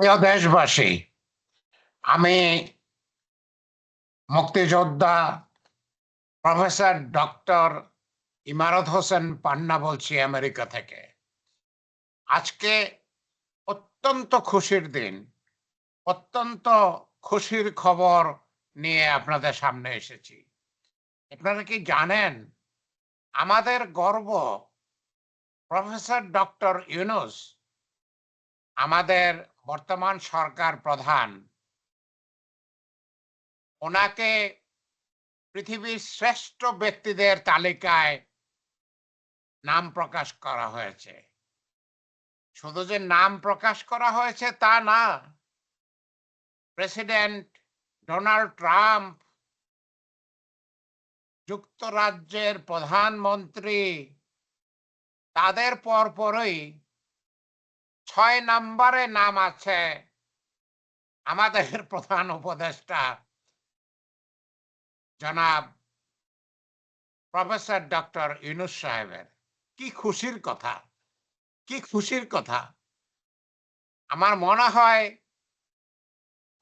প্রিয় দেশবাসী, আমি মুক্তিযোদ্ধা প্রফেসর ডক্টর ইমারত হোসেন পান্না বলছি আমেরিকা থেকে। আজকে অত্যন্ত খুশির দিন, অত্যন্ত খুশির খবর নিয়ে আপনাদের সামনে এসেছি। আপনারা কি জানেন, আমাদের গর্ব প্রফেসর ডক্টর ইউনুস আমাদের বর্তমান সরকার প্রধান, ওনাকে পৃথিবীর শ্রেষ্ঠ ব্যক্তিদের তালিকায় নাম প্রকাশ করা হয়েছে। শুধু যে নাম প্রকাশ করা হয়েছে তা না, প্রেসিডেন্ট ডোনাল্ড ট্রাম্প, যুক্তরাজ্যের প্রধানমন্ত্রী, তাদের পরপরই ছয় নম্বরে নাম আছে। আমাদের প্রধান উপদেষ্টা, জনাব প্রফেসর ডক্টর ইউনুস সাহেবের। কি খুশির কথা, কি খুশির কথা। আমার মনে হয়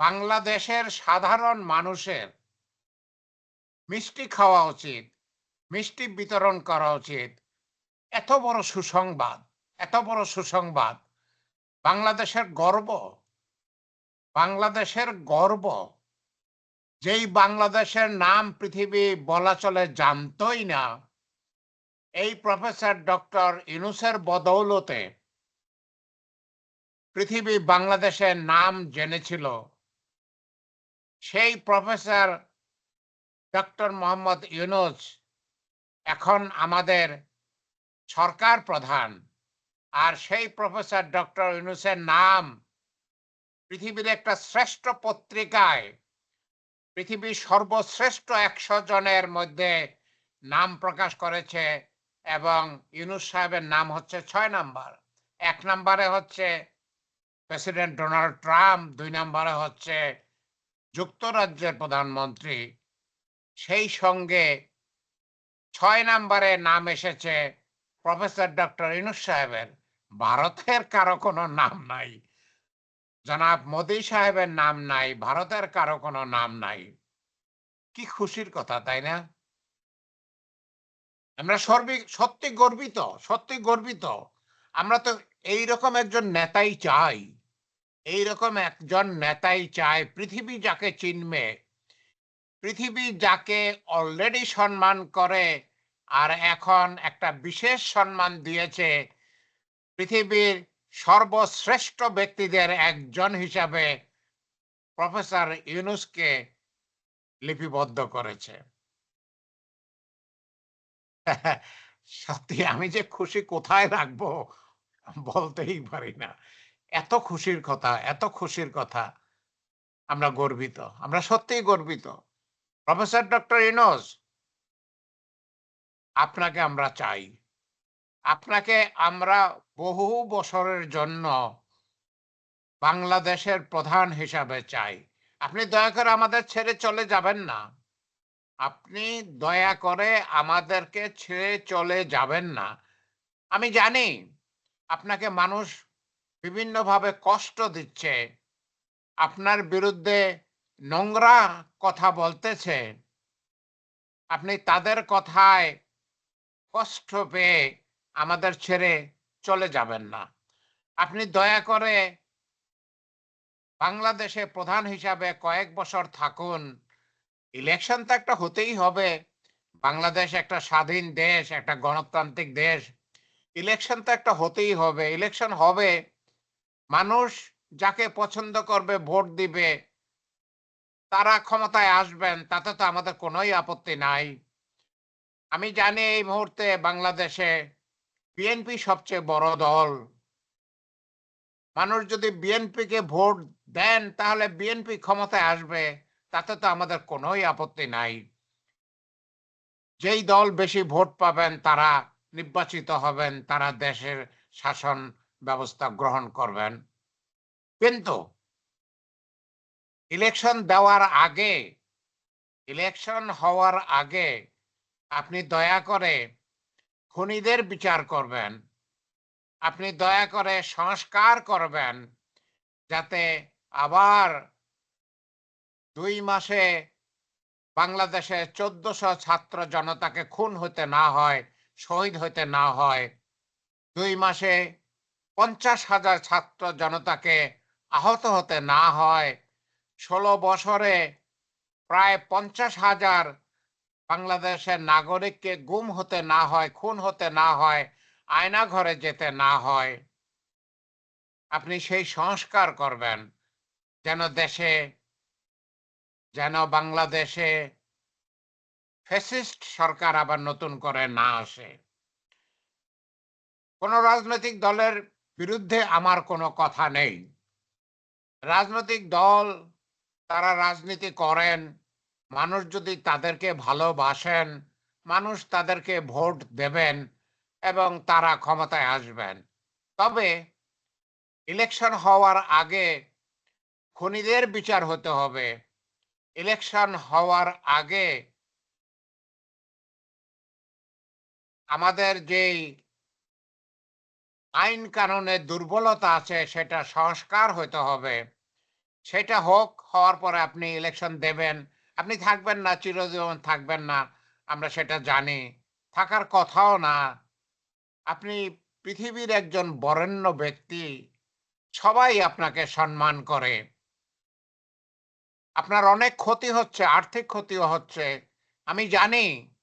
বাংলাদেশের সাধারণ মানুষের মিষ্টি খাওয়া উচিত, মিষ্টি বিতরণ করা উচিত। এত বড় সুসংবাদ, এত বড় সুসংবাদ। বাংলাদেশের গর্ব বাংলাদেশের গর্ব, যেই বাংলাদেশের নাম পৃথিবী বলা চলে জানতই না, এই প্রফেসর ডক্টর ইনুসের বদৌলতে পৃথিবী বাংলাদেশের নাম জেনেছিল, সেই প্রফেসর ডক্টর মোহাম্মদ ইউনুস এখন আমাদের সরকার প্রধান। আর সেই প্রফেসর ডক্টর ইউনুসের নাম পৃথিবীর একটা শ্রেষ্ঠ পত্রিকায়, পৃথিবীর সর্বশ্রেষ্ঠ একশো জনের মধ্যে নাম প্রকাশ করেছে এবং ইউনুস সাহেবের নাম হচ্ছে ছয় নাম্বার। এক নম্বরে হচ্ছে প্রেসিডেন্ট ডোনাল্ড ট্রাম্প, দুই নম্বরে হচ্ছে যুক্তরাজ্যের প্রধানমন্ত্রী। সেই সঙ্গে ছয় নম্বরে নাম এসেছে প্রফেসর ডক্টর ইনুস সাহেবের। ভারতের কারও কোনো নাম নাই। জনাব মোদি সাহেবের নাম নাই, ভারতের কারও কোনো নাম নাই। কি খুশির কথা, তাই না? আমরা সর্বিক সত্যি গর্বিত সত্যি গর্বিত। আমরা তো এইরকম একজন নেতাই চাই। এইরকম একজন নেতাই চাই, পৃথিবী যাকে চিনবে, পৃথিবী যাকে অলরেডি সম্মান করে, আর এখন একটা বিশেষ সম্মান দিয়েছে পৃথিবীর সর্বশ্রেষ্ঠ ব্যক্তিদের একজন হিসাবে প্রফেসর ইউনুসকে লিপিবদ্ধ করেছে। সত্যি, আমি যে খুশি কোথায় রাখব বলতেই পারি না। এত খুশির কথা, এত খুশির কথা। আমরা গর্বিত, আমরা সত্যিই গর্বিত। প্রফেসর ডক্টর ইনোজ আপনাকে আমরা চাই। আপনাকে আমরা বহু বছরের জন্য বাংলাদেশের প্রধান হিসাবে চাই। আপনি দয়া করে আমাদের ছেড়ে চলে যাবেন না। আপনি দয়া করে আমাদেরকে ছেড়ে চলে যাবেন না। আমি জানি আপনাকে মানুষ বিভিন্নভাবে কষ্ট দিচ্ছে। আপনার বিরুদ্ধে নোংরা কথা বলতেছে। আপনি তাদের কথায় কষ্ট পেয়ে আমাদের ছেড়ে চলে যাবেন না। আপনি দয়া করে বাংলাদেশে প্রধান হিসাবে কয়েক বছর থাকুন। ইলেকশন তো একটা হতেই হবে। বাংলাদেশ একটা স্বাধীন দেশ, একটা গণতান্ত্রিক দেশ। ইলেকশন তো একটা হতেই হবে। ইলেকশন হবে। মানুষ যাকে পছন্দ করবে, ভোট দিবে, তারা ক্ষমতায় আসবেন, তাতে তো আমাদের কোনোই আপত্তি নাই। আমি জানি এই মুহূর্তে বাংলাদেশে বিএনপি সবচেয়ে বড় দল। মানুষ যদি বিএনপিকে ভোট দেন, তাহলে বিএনপি ক্ষমতায় আসবে, তাতে তো আমাদের কোনোই আপত্তি নাই। যেই দল বেশি ভোট পাবেন, তারা নির্বাচিত হবেন, তারা দেশের শাসন ব্যবস্থা গ্রহণ করবেন। কিন্তু ইলেকশন দেওয়ার আগে, ইলেকশন হওয়ার আগে আপনি দয়া করে খুনিদের বিচার করবেন। আপনি দয়া করে সংস্কার করবেন যাতে আবার দুই মাসে বাংলাদেশে চোদ্দশো ছাত্র জনতাকে খুন হতে না হয়, শহীদ হতে না হয়। দুই মাসে পঞ্চাশ হাজার ছাত্র জনতাকে আহত হতে না হয়। ষোলো বছরে প্রায় পঞ্চাশ হাজার বাংলাদেশের নাগরিককে গুম হতে না হয়, খুন হতে না হয়, আয়না ঘরে যেতে না হয়, আপনি সেই সংস্কার করবেন যেন দেশে, যেন বাংলাদেশে ফ্যাসিস্ট সরকার আবার নতুন করে না আসে। কোন রাজনৈতিক দলের বিরুদ্ধে আমার কোনো কথা নেই। রাজনৈতিক দল, তারা রাজনীতি করেন মানুষ যদি তাদেরকে ভালোবাসেন, মানুষ তাদেরকে ভোট দেবেন এবং তারা ক্ষমতায় আসবেন। তবে ইলেকশন হওয়ার আগে খুনিদের বিচার হতে হবে। ইলেকশন হওয়ার আগে আমাদের যেই আইন কানুনের দুর্বলতা আছে, সেটা সংস্কার হতে হবে। সেটা হোক, হওয়ার পরে আপনি ইলেকশন দেবেন। আপনি থাকবেন না, চিরজীবন থাকবেন না, আমরা সেটা জানি। থাকার কথাও না। আপনি পৃথিবীর একজন বরেণ্য ব্যক্তি, সবাই আপনাকে সম্মান করে। আপনার অনেক ক্ষতি হচ্ছে, আর্থিক ক্ষতিও হচ্ছে। আমি জানি,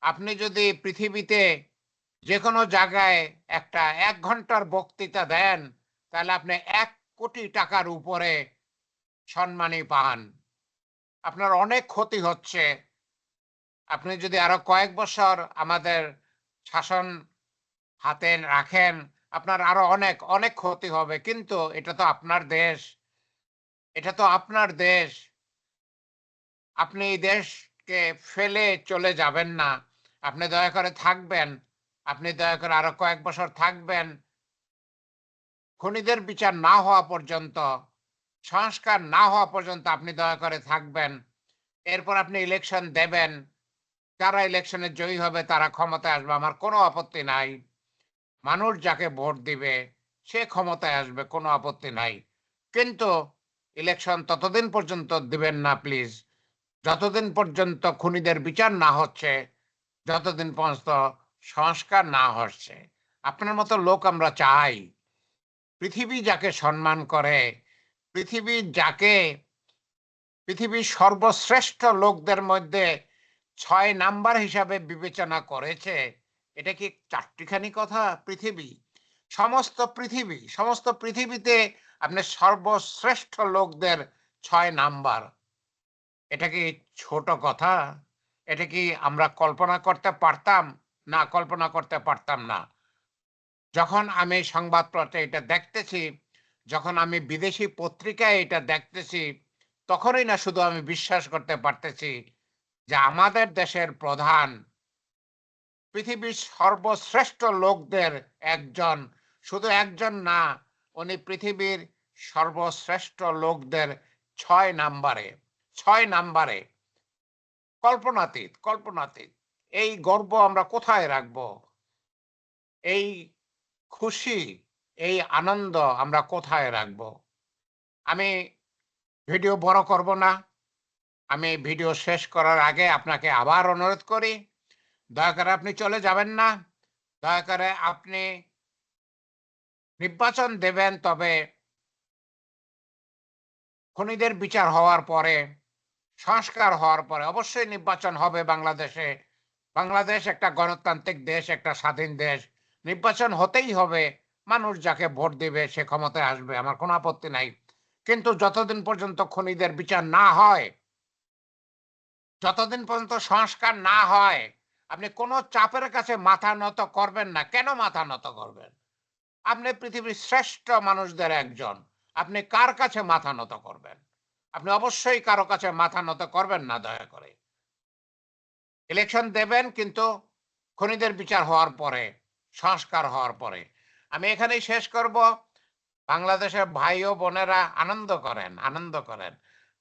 আপনি যদি পৃথিবীতে যে কোনো জায়গায় একটা এক ঘণ্টার বক্তৃতা দেন, তাহলে আপনি এক কোটি টাকার উপরে সম্মানই পান। আপনার অনেক ক্ষতি হচ্ছে। আপনি যদি আরও কয়েক বছর আমাদের শাসন হাতে রাখেন, আপনার আরও অনেক অনেক ক্ষতি হবে। কিন্তু এটা তো আপনার দেশ। এটা তো আপনার দেশ। আপনি এই দেশকে ফেলে চলে যাবেন না। আপনি দয়া করে থাকবেন। আপনি দয়া করে আরও কয়েক বছর থাকবেন। খুনিদের বিচার না হওয়া পর্যন্ত সংস্কার না হওয়া পর্যন্ত আপনি দয়া করে থাকবেন। এরপর আপনি ইলেকশন দেবেন। যারা ইলেকশনে জয়ী হবে, তারা ক্ষমতায় আসবে। আমার কোনো আপত্তি নাই। মানুষ যাকে ভোট দিবে, সে ক্ষমতায় আসবে, কোনো আপত্তি নাই। কিন্তু ইলেকশন ততদিন পর্যন্ত দিবেন না প্লিজ যতদিন পর্যন্ত খুনিদের বিচার না হচ্ছে, যতদিন পর্যন্ত সংস্কার না হচ্ছে। আপনার মতো লোক আমরা চাই। পৃথিবী যাকে সম্মান করে পৃথিবী যাকে, পৃথিবীর সর্বশ্রেষ্ঠ লোকদের মধ্যে ছয় নাম্বার হিসাবে বিবেচনা করেছে, এটা কি চারটিখানি কথা? পৃথিবী, সমস্ত পৃথিবী, সমস্ত পৃথিবীতে আপনি সর্বশ্রেষ্ঠ লোকদের ছয় নাম্বার। এটা কি ছোট কথা? এটা কি আমরা কল্পনা করতে পারতাম? না, কল্পনা করতে পারতাম না। যখন আমি সংবাদপত্রে এটা দেখতেছি যখন আমি বিদেশি পত্রিকায় এটা দেখতেছি, তখনই না শুধু আমি বিশ্বাস করতে পারতেছি যে আমাদের দেশের প্রধান, পৃথিবীর সর্বশ্রেষ্ঠ লোকদের একজন, শুধু একজন না, উনি পৃথিবীর সর্বশ্রেষ্ঠ লোকদের ছয় নাম্বারে ছয় নাম্বারে। কল্পনাতীত কল্পনাতীত। এই গর্ব আমরা কোথায় রাখব? এই খুশি এই আনন্দ আমরা কোথায় রাখব? আমি ভিডিও বড় করব না। আমি ভিডিও শেষ করার আগে আপনাকে আবার অনুরোধ করি, দয়া করে আপনি চলে যাবেন না। দয়া করে আপনি নির্বাচন দেবেন, তবে খনিদের বিচার হওয়ার পরে, সংস্কার হওয়ার পরে অবশ্যই নির্বাচন হবে বাংলাদেশে। বাংলাদেশ একটা গণতান্ত্রিক দেশ, একটা স্বাধীন দেশ। নির্বাচন হতেই হবে। মানুষ যাকে ভোট দিবে, সে ক্ষমতায় আসবে, আমার কোনো আপত্তি নাই। কিন্তু যতদিন পর্যন্ত খুনিদের বিচার না হয়, যতদিন পর্যন্ত সংস্কার না হয়, আপনি কোনো চাপের কাছে মাথা নত করবেন না। কেন মাথা নত করবেন? আপনি পৃথিবীর শ্রেষ্ঠ মানুষদের একজন। আপনি কার কাছে মাথা নত করবেন? আপনি অবশ্যই কারও কাছে মাথা নত করবেন না, দয়া করে। ইলেকশন দেবেন, কিন্তু খনিদের বিচার হওয়ার পরে, সংস্কার হওয়ার পরে। আমি এখানেই শেষ করব। বাংলাদেশের ভাই ও বোনেরা আনন্দ করেন আনন্দ করেন।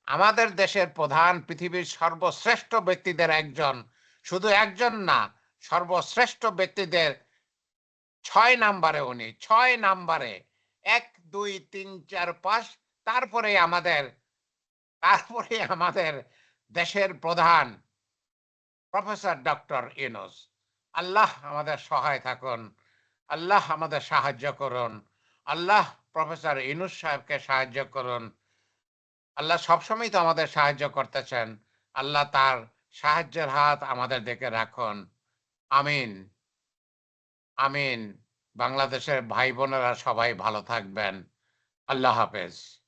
আমাদের দেশের প্রধান পৃথিবীর সর্বশ্রেষ্ঠ ব্যক্তিদের একজন, শুধু একজন না, সর্বশ্রেষ্ঠ ব্যক্তিদের ছয় নাম্বারে উনি, ছয় নাম্বারে। এক, দুই, তিন, চার, পাঁচ, তারপরে আমাদের তারপরে আমাদের দেশের প্রধান প্রফেসর ডক্টর ইউনুস। আল্লাহ আমাদের সহায় থাকুন। আল্লাহ আমাদের সাহায্য করুন। আল্লাহ প্রফেসর ইনুস সাহেবকে সাহায্য করুন। আল্লাহ সবসময় তো আমাদের সাহায্য করতেছেন। আল্লাহ তার সাহায্যের হাত আমাদের দেখে রাখুন। আমিন। আমিন। বাংলাদেশের ভাই বোনেরা সবাই ভালো থাকবেন। আল্লাহ হাফেজ।